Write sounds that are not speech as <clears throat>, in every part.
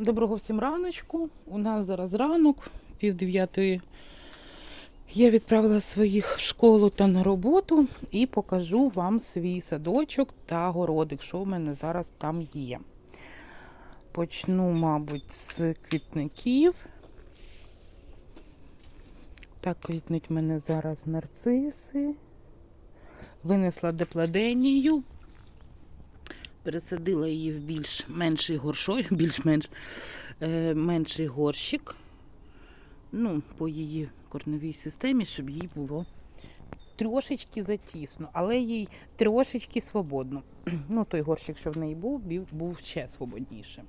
Доброго всім раночку. У нас зараз ранок, пів дев'ятої. Я відправила своїх в школу та на роботу і покажу вам свій садочок та городик, що в мене зараз там є. Почну, мабуть, з квітників. Так, квітнуть в мене зараз нарциси. Винесла депладенію. Пересадила її в більш менший горшой, <laughs> більш-менш е, менший горщик. Ну, по її корневій системі, щоб їй було трошечки затісно, але їй трошечки свободно. <clears throat> Ну, той горщик, що в неї був, був ще свободніше.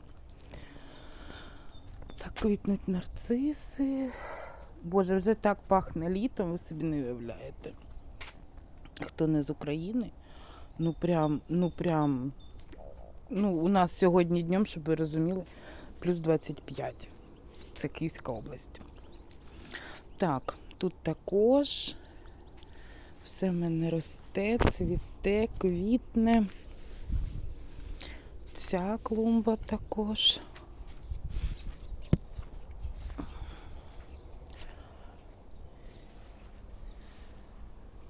Так квітнуть нарциси. Боже, вже так пахне літом, ви собі не уявляєте. Хто не з України, ну прям, ну прям. Ну, у нас сьогодні днем, щоб ви розуміли, плюс 25. Це Київська область. Так, тут також все в мене росте, цвіте, квітне. Ця клумба також.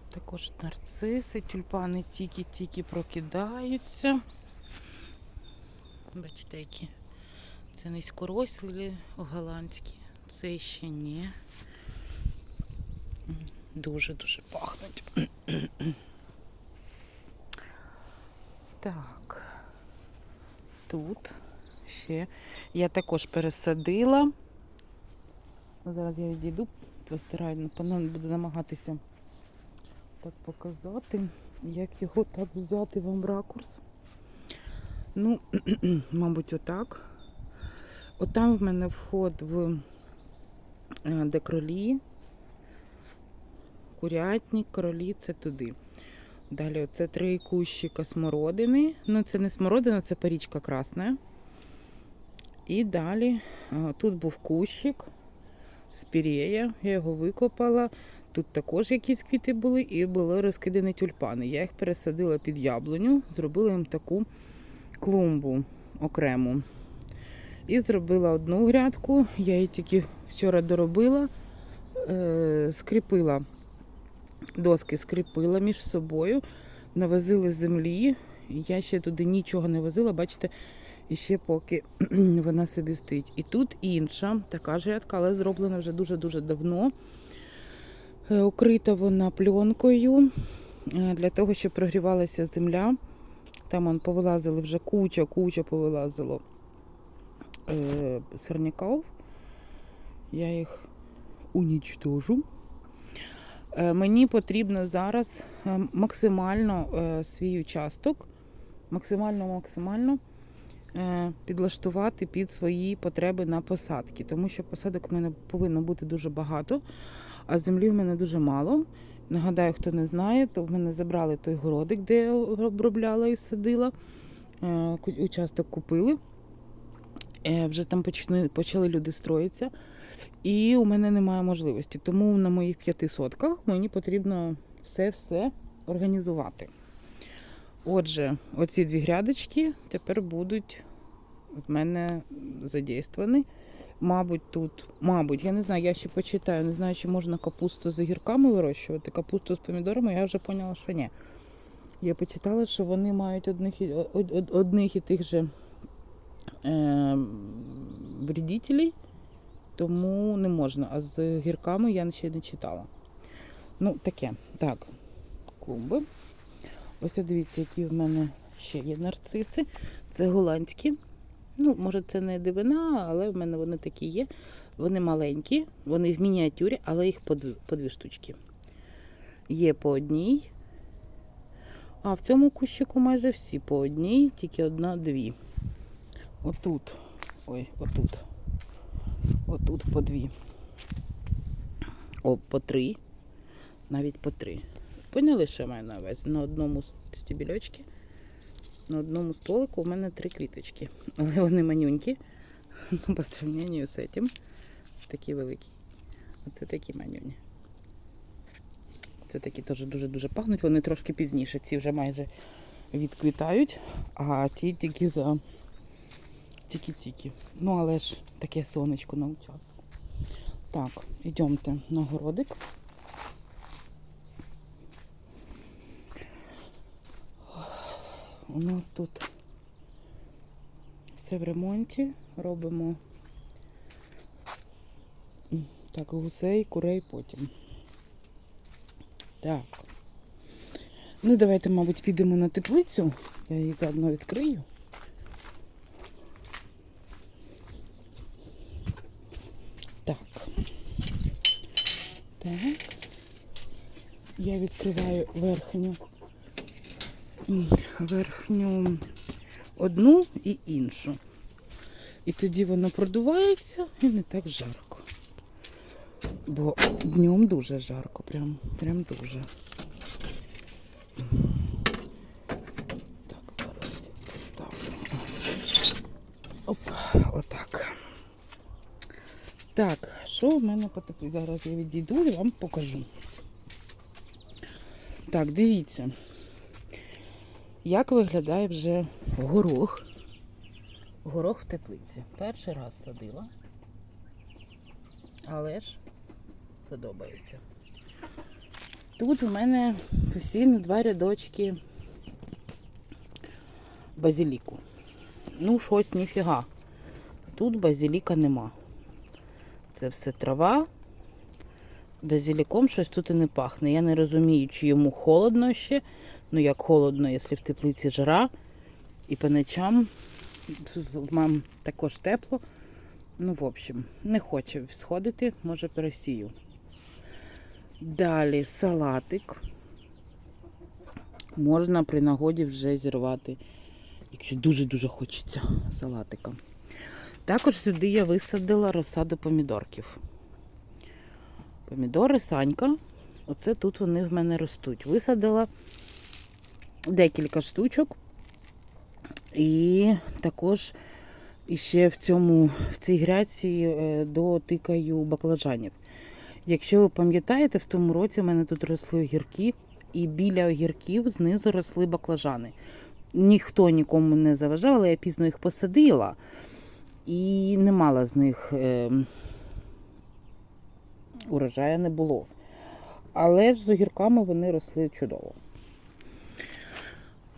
Також нарциси, тюльпани тільки-тільки прокидаються. Бачите, які це низькорослі голландські. Це ще ні. Дуже-дуже пахнуть. Так. Тут ще я також пересадила. Зараз я відійду, постараю, напевно, буду намагатися так показати, як його так взяти вам ракурс. Ну, <clears throat> мабуть, отак. Отам в мене вход в е, де кролі, курятник, кролі це туди. Далі оце три кущика смородини. Ну, це не смородина, це парічка красна. І далі е, тут був кущик спірея, я його викопала. Тут також якісь квіти були, і були розкидані тюльпани. Я їх пересадила під яблуню, зробила їм таку клумбу окрему. І зробила одну грядку. Я її тільки вчора доробила, е, скріпила, доски скріпила між собою, навозили землі. Я ще туди нічого не возила, бачите, і ще поки <clears throat> вона собі стоїть. І тут інша така ж грядка, але зроблена вже дуже-дуже давно. Е, Укрита вона пленкою е, для того, щоб прогрівалася земля. Там он повилазили вже куча, куча повилазило е, сорняків. Я їх унічтожу. Е, мені потрібно зараз е, максимально е, свій участок, максимально максимально е, підлаштувати під свої потреби на посадки. Тому що посадок в мене повинно бути дуже багато, а землі в мене дуже мало. Нагадаю, хто не знає, то в мене забрали той городик, де я обробляла і садила. Е, Участок купили. Е, Вже там почали, люди строїтися. І у мене немає можливості. Тому на моїх п'яти сотках мені потрібно все-все організувати. Отже, оці дві грядочки тепер будуть в мене задействовані. Мабуть, тут, мабуть, я не знаю, я ще почитаю, не знаю, чи можна капусту з огірками вирощувати. Капусту з помідорами, я вже поняла, що ні. Я почитала, що вони мають одних, одних і тих же е, вредителей, тому не можна. А з гірками я ще не читала. Ну, таке. Так, клумби. Ось дивіться, які в мене ще є нарциси. Це голландські. Ну, може, це не дивина, але в мене вони такі є. Вони маленькі, вони в мініатюрі, але їх по дві, по дві штучки. Є по одній. А в цьому кущику майже всі по одній, тільки одна-дві. Отут. Ой, отут. Отут по дві. О, по три. Навіть по три. Поняли, що маю на увазі? На одному стебельочці, на одному столику у мене три квіточки. <laughs> Але вони манюнькі. Ну, <laughs> по сравненню з цим. Такі великі. Оце такі манюні. Це такі теж дуже-дуже пахнуть. Вони трошки пізніше. Ці вже майже відквітають, а ті тільки за тільки-тільки. Ну, але ж таке сонечко на участку. Так, йдемте на городик. У нас тут все в ремонті. Робимо так, гусей, курей потім. Так. Ну, давайте, мабуть, підемо на теплицю. Я її заодно відкрию. Так. Так. Я відкриваю верхню. Верхню одну і іншу. І тоді воно продувається і не так жарко. Бо днем дуже жарко, прям, прям дуже. Так, зараз поставлю. Оп, отак. Так, що в мене по теплі? Зараз я відійду і вам покажу. Так, дивіться, як виглядає вже горох. Горох в теплиці. Перший раз садила, але ж подобається. Тут у мене постійно два рядочки базиліку. Ну, щось ніфіга. Тут базиліка нема. Це все трава. Базиліком щось тут і не пахне. Я не розумію, чи йому холодно ще. Ну, як холодно, якщо в теплиці жара. І по ночам мам також тепло. Ну, в общем, не хоче сходити, може пересію. Далі салатик. Можна при нагоді вже зірвати, якщо дуже-дуже хочеться салатика. Також сюди я висадила розсаду помідорків. Помідори, санька. Оце тут вони в мене ростуть. Висадила декілька штучок. І також іще в цьому, в цій гряці е, дотикаю баклажанів. Якщо ви пам'ятаєте, в тому році у мене тут росли огірки, і біля огірків знизу росли баклажани. Ніхто нікому не заважав, але я пізно їх посадила і не мала з них е, урожаю не було. Але ж з огірками вони росли чудово.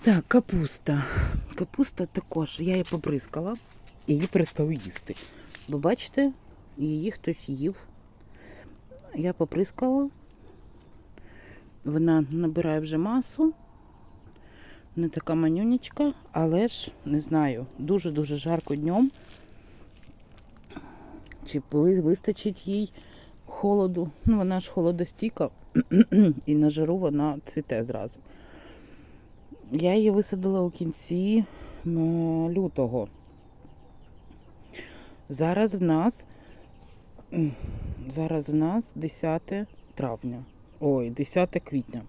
Так, капуста. Капуста також. Я її побризкала і її перестав їсти. Бо бачите, її хтось їв. Я поприскала. Вона набирає вже масу. Не така манюнечка, але ж не знаю, дуже-дуже жарко днем. Чи вистачить їй холоду? Ну, вона ж холодостійка, <clears throat> і на жару вона цвіте зразу. Я її висадила у кінці е, лютого. Зараз в нас зараз в нас 10 травня. Ой, 10 квітня.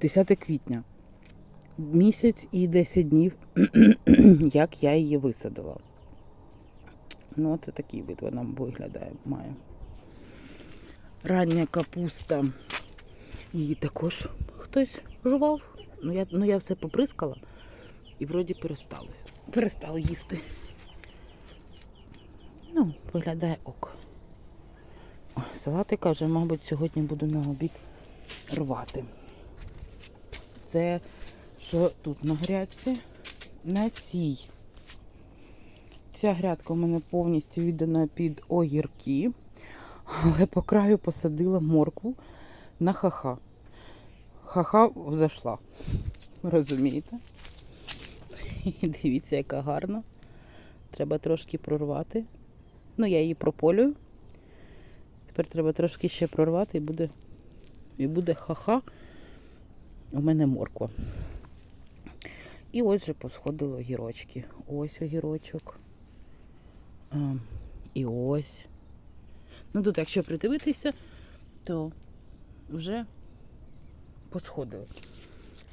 10 квітня. Місяць і 10 днів, <clears throat> як я її висадила. Ну, це такий вид вона виглядає, має. Рання капуста. Її також хтось жував. Ну я, ну, я все поприскала і вроді перестали. Перестали їсти. Ну, виглядає ок. О, салатика вже, мабуть, сьогодні буду на обід рвати. Це що тут на грядці? На цій. Ця грядка у мене повністю віддана під огірки, але по краю посадила моркву на ха-ха. Ха-ха зайшла. Розумієте? <laughs> Дивіться, яка гарна. Треба трошки прорвати. Ну, я її прополюю. Тепер треба трошки ще прорвати і буде, і буде ха-ха. У мене морква. І ось вже посходили огірочки. Ось огірочок. А, і ось. Ну тут, якщо придивитися, то вже посходили.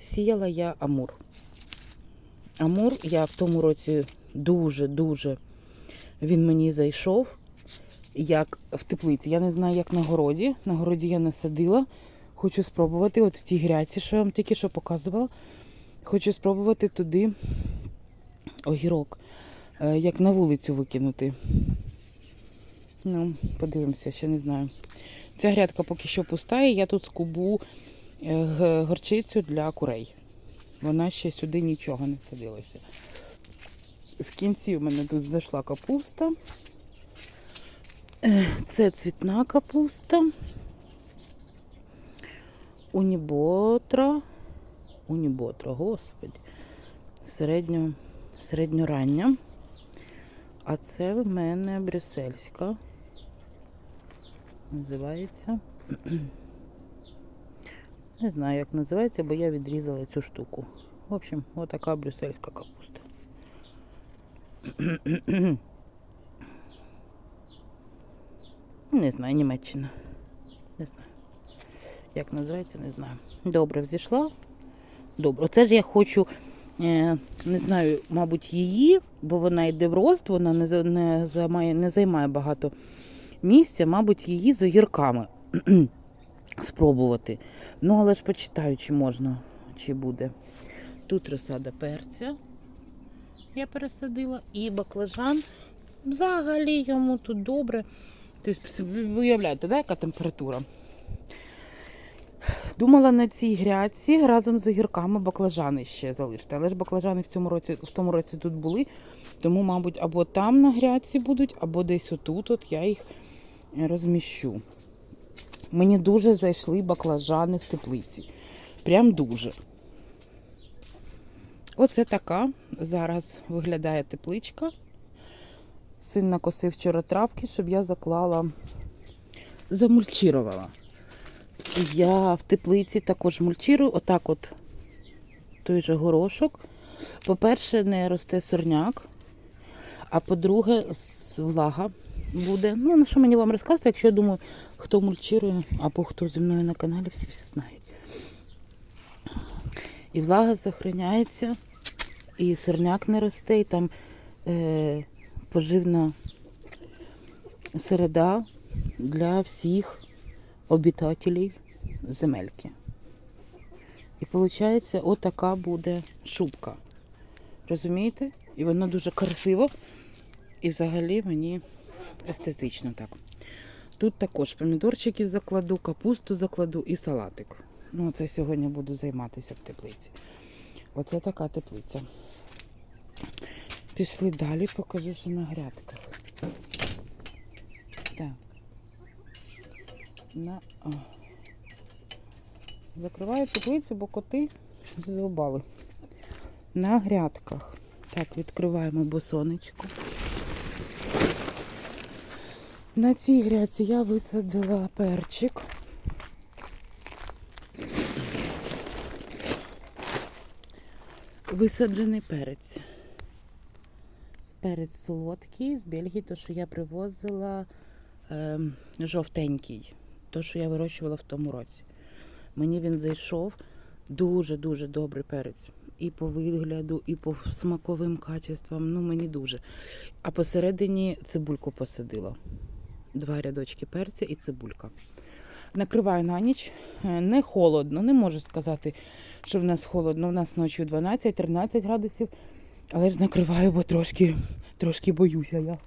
Сіяла я амур. Амур я в тому році дуже-дуже він мені зайшов, як в теплиці. Я не знаю, як на городі. На городі я не садила. Хочу спробувати, от в тій гряці, що я вам тільки що показувала. Хочу спробувати туди огірок е, як на вулицю викинути. Ну, подивимося, ще не знаю. Ця грядка поки що пуста, і я тут скубу горчицю для курей. Вона ще сюди нічого не садилася. В кінці в мене тут зайшла капуста. Це цвітна капуста. Уніботра. Уніботра, господи. Середньо, середньорання. А це в мене брюссельська. Називається. Не знаю, як називається, бо я відрізала цю штуку. В общем, отака брюссельська капуста. Не знаю, Німеччина. Не знаю. Як називається, не знаю. Добре, взійшла. Добре. Оце ж я хочу, е, не знаю, мабуть, її, бо вона йде в рост, вона не, не, займає, не займає багато місця, мабуть, її з огірками спробувати. Ну, але ж почитаю, чи можна, чи буде. Тут розсада перця. Я пересадила. І баклажан. Взагалі йому тут добре. Тобто, ви уявляєте, да, яка температура? Думала на цій грядці разом з огірками баклажани ще залишити. Але ж баклажани в цьому році, в тому році тут були. Тому, мабуть, або там на грядці будуть, або десь отут. От я їх розміщу. Мені дуже зайшли баклажани в теплиці. Прям дуже. Оце така зараз виглядає тепличка. Син накосив вчора травки, щоб я заклала, замульчірувала. Я в теплиці також мульчирую, отак от той же горошок. По-перше, не росте сорняк, а по-друге, влага буде. Ну, на що мені вам розказувати, якщо я думаю, хто мульчирує або хто зі мною на каналі, всі все знають. І влага зберігається, і сорняк не росте, і там е, поживна середа для всіх обітателів земельки. І виходить, отака буде шубка. Розумієте? І воно дуже красиво. І взагалі мені естетично так. Тут також помідорчики закладу, капусту закладу і салатик. Ну, це сьогодні буду займатися в теплиці. Оце така теплиця. Пішли далі, покажу, що на грядках. Так. На... Закриваю теплицю, бо коти задовбали. На грядках. Так, відкриваємо босонечку. На цій грядці я висадила перчик. Висаджений перець. Перець солодкий з Бельгії, то що я привозила е, жовтенький, то що я вирощувала в тому році. Мені він зайшов дуже-дуже добрий перець. І по вигляду, і по смаковим качествам. Ну, мені дуже. А посередині цибульку посадила. Два рядочки перця і цибулька. Накриваю на ніч. Е, Не холодно, не можу сказати, що в нас холодно. У нас ночі 12-13 градусів. Але ж накриваю, бо трошки, трошки боюся я.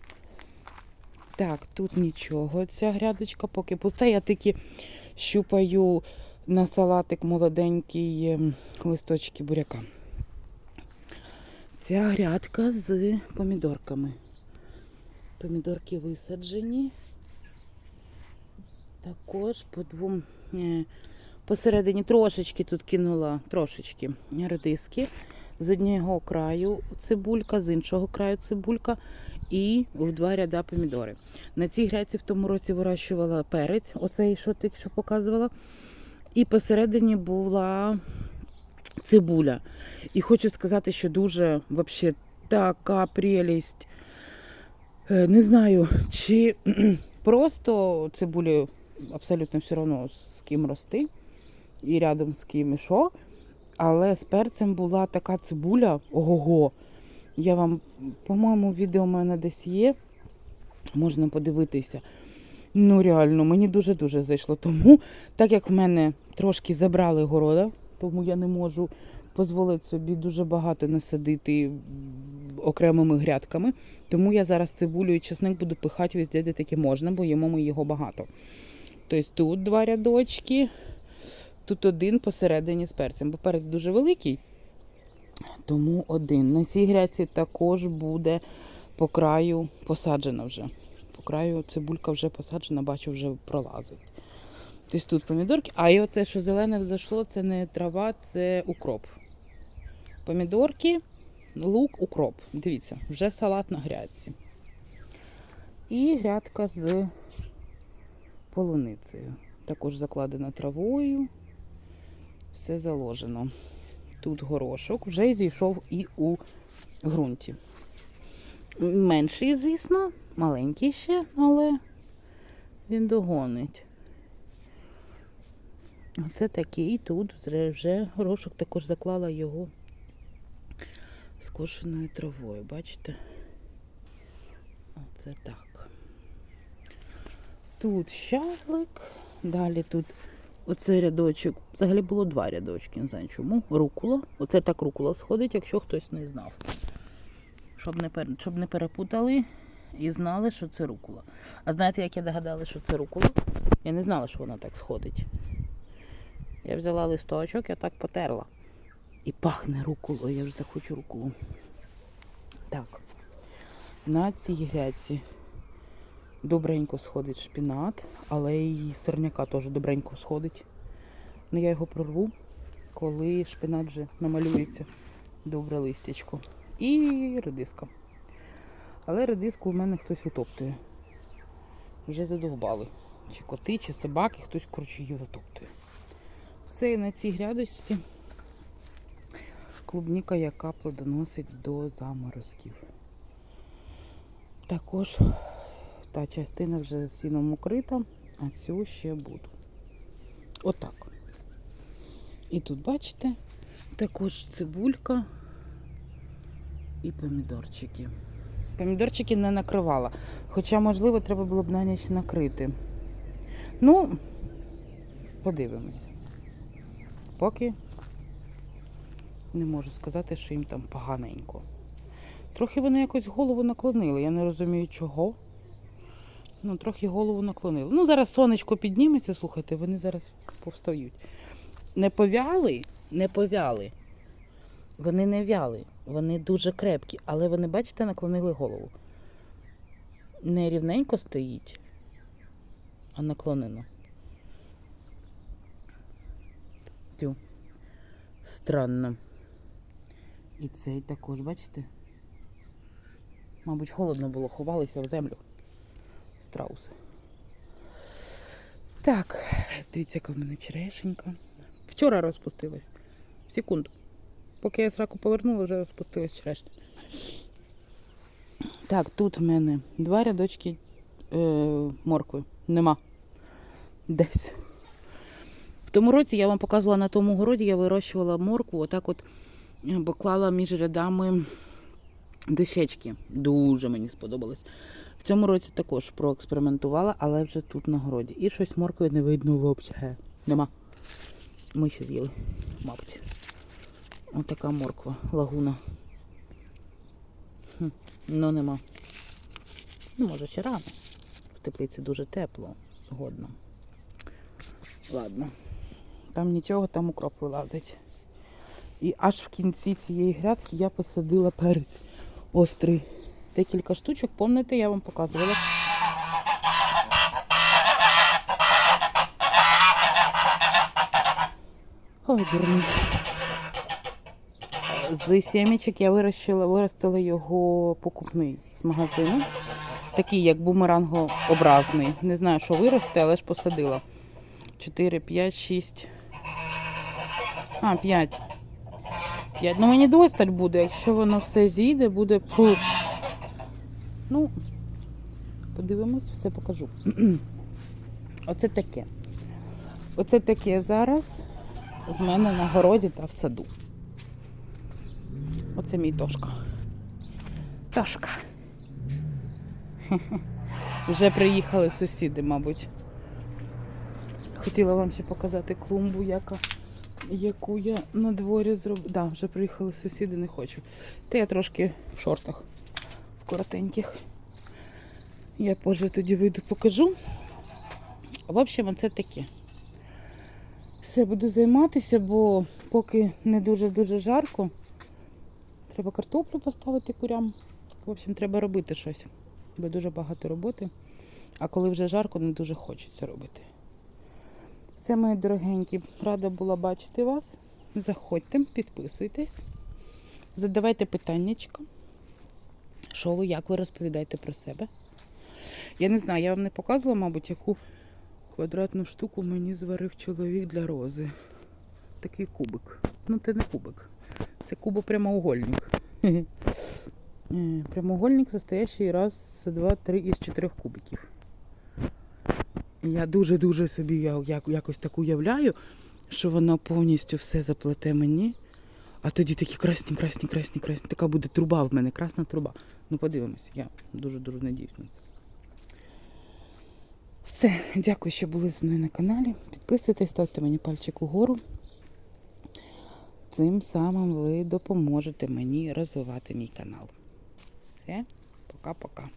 Так, тут нічого. Ця грядочка поки пуста. Я тільки щупаю на салатик молоденький ем, листочки буряка. Ця грядка з помідорками. Помідорки висаджені. Також по двом е, посередині трошечки тут кинула трошечки редиски. З одного краю цибулька, з іншого краю цибулька і в два ряда помідори. На цій грядці в тому році вирощувала перець, оцей, що ти що показувала. І посередині була цибуля. І хочу сказати, що дуже вообще така прелість. Е, Не знаю, чи <clears throat> просто цибулі абсолютно все одно з ким рости, і рядом з ким і що. Але з перцем була така цибуля, ого-го. Я вам, по-моєму, відео в мене десь є. Можна подивитися. Ну, реально, мені дуже-дуже зайшло. Тому, так як в мене трошки забрали города, тому я не можу дозволити собі дуже багато насадити окремими грядками. Тому я зараз цибулю і чесник буду пихати везде, де таке можна, бо їмо ми його багато. Тобто тут два рядочки, тут один посередині з перцем, бо перець дуже великий. Тому один. На цій грядці також буде по краю посаджена вже. По краю цибулька вже посаджена, бачу, вже пролазить. Тобто тут помідорки. А і оце, що зелене взайшло, це не трава, це укроп. Помідорки, лук, укроп. Дивіться, вже салат на грядці. І грядка з полуницею. Також закладена травою. Все заложено. Тут горошок вже зійшов і у ґрунті. Менший, звісно, маленький ще, але він догонить. Оце такий тут вже- горошок також заклала його скошеною травою, бачите? Оце так. Тут щавлик, далі тут оцей рядочок. Взагалі було два рядочки, не знаю чому. Рукула. Оце так рукула сходить, якщо хтось не знав. Щоб не, пер... Щоб не перепутали і знали, що це рукула. А знаєте, як я догадалася, що це рукула? Я не знала, що вона так сходить. Я взяла листочок, я так потерла. І пахне руколою, я вже захочу руколу. Так. На цій грядці добренько сходить шпінат, але і сорняка теж добренько сходить. Ну, я його прорву, коли шпинат вже намалюється. Добре листячко. І редиска. Але редиску у мене хтось витоптує. Вже задовбали. Чи коти, чи собаки, хтось, коротше, її затоптує. Все на цій грядочці клубніка, яка плодоносить до заморозків. Також та частина вже сіном укрита, а цю ще буду. Отак. І тут, бачите, також цибулька і помідорчики. Помідорчики не накривала. Хоча, можливо, треба було б на ніч накрити. Ну, подивимося. Поки не можу сказати, що їм там поганенько. Трохи вони якось голову наклонили. Я не розумію чого. Ну, трохи голову наклонили. Ну, зараз сонечко підніметься, слухайте, вони зараз повстають. Не повяли, не повяли. Вони не вяли, вони дуже крепкі, але вони, бачите, наклонили голову. Не рівненько стоїть, а наклонено. Тю. Странно. І цей також, бачите? Мабуть, холодно було, ховалися в землю. Страуси. Так, дивіться, яка в мене черешенька. Вчора розпустилась. Секунду. Поки я сраку повернула, вже розпустилась черешня. Так, тут в мене два рядочки е, моркви. Нема. Десь. В тому році я вам показувала на тому городі, я вирощувала моркву, отак от е, бо клала між рядами дощечки. Дуже мені сподобалось. В цьому році також проекспериментувала, але вже тут на городі. І щось моркви не видно взагалі. Нема. Ми ще з'їли, мабуть. Ось така морква, лагуна. Хм, ну нема. Ну, може, ще рано. В теплиці дуже тепло, згодно. Ладно. Там нічого, там укроп вилазить. І аж в кінці цієї грядки я посадила перець острий. Декілька штучок, пам'ятаєте, я вам показувала. Ой, дурний. З сімечок я вирощила, виростила його покупний з магазину. Такий, як бумерангообразний. Не знаю, що виросте, але ж посадила. 4, 5, 6. А, 5. 5. Ну мені досталь буде, якщо воно все зійде, буде. Фу. Ну, подивимось, все покажу. <clears throat> Оце таке. Оце таке зараз в мене на городі та в саду. Оце мій Тошка. Тошка. <laughs> Вже приїхали сусіди, мабуть. Хотіла вам ще показати клумбу, яка яку я на дворі зробила. Да, вже приїхали сусіди, не хочу. Та я трошки в шортах, коротеньких. Я позже тоді вийду покажу. В общем, це таке. Все, буду займатися, бо поки не дуже-дуже жарко. Треба картоплю поставити курям. В общем, треба робити щось. Бо дуже багато роботи. А коли вже жарко, не дуже хочеться робити. Все, мої дорогенькі, рада була бачити вас. Заходьте, підписуйтесь, задавайте питаннячка. Що ви, як ви розповідаєте про себе? Я не знаю, я вам не показувала, мабуть, яку квадратну штуку мені зварив чоловік для рози. Такий кубик. Ну, це не кубик. Це кубопрямоугольник. Е, Прямоугольник состоящий раз, два, три із чотирьох кубиків. Я дуже-дуже собі якось так уявляю, що вона повністю все заплете мені. А тоді такі красні, красні, красні, красні. Така буде труба в мене, красна труба. Ну, подивимося, я дуже-дуже надіюсь на це. Все, дякую, що були з мною на каналі. Підписуйтесь, ставте мені пальчик угору. Цим самим ви допоможете мені розвивати мій канал. Все, пока-пока.